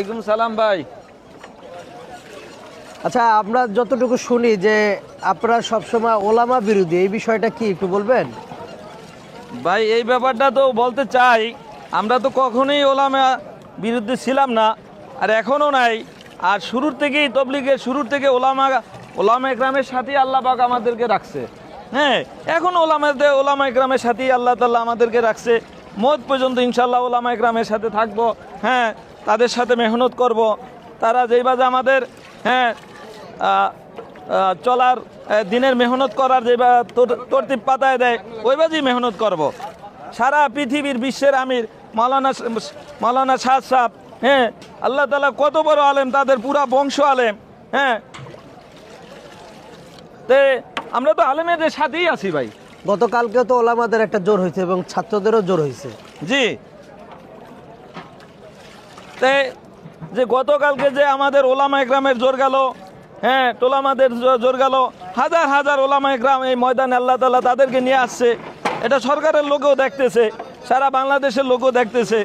ওয়ালাইকুম সালাম ভাই। আচ্ছা আমরা যতটুকু শুনি যে আপনারা সবসময় ওলামা বিরোধী এই বিষয়টা কি একটু বলবেন? ভাই এই ব্যাপারটা তো বলতে চাই আমরা তো কখনোই ওলামা বিরুদ্ধে ছিলাম না আর এখনও নাই। আর শুরুর থেকেই তবলিগের শুরুর থেকে ওলামা ওলামা একরামের সাথেই আল্লাহ পাক আমাদেরকে রাখছে। হ্যাঁ এখন ওলামাদের ওলামা একরামের সাথেই আল্লাহ তাল্লাহ আমাদেরকে রাখছে। মত পর্যন্ত ইনশাল্লাহ ওলামা একরামের সাথে থাকব। হ্যাঁ তাদের সাথে মেহনত করব। তারা যেইভাবে আমাদের হ্যাঁ চলার দিনের মেহনত করার যে বা তর- তরতিব পাতায় দেয় ওইভাবেই মেহনত করব। সারা পৃথিবীর বিশ্বের আমির মালানা মালানা শাহ সাহ হ্যাঁ আল্লাহ তালা কত বড় আলেম তাদের পুরা বংশ আলেম হ্যাঁ। তে আমরা তো আলেমেদের সাথেই আছি ভাই। গতকালকেও তো ওলামাদের একটা জোর হয়েছে এবং ছাত্রদেরও জোর হয়েছে। জি। তে যে গতকালকে যে আমাদের ওলামা একরামের জোর গেল হ্যাঁ টোলামাদের জোর গেল, হাজার হাজার ওলামা একরাম এই ময়দানে আল্লাহ তালা তাদেরকে নিয়ে আসছে। এটা সরকারের লোকেও দেখতেছে, সারা বাংলাদেশের লোকও দেখতেছে।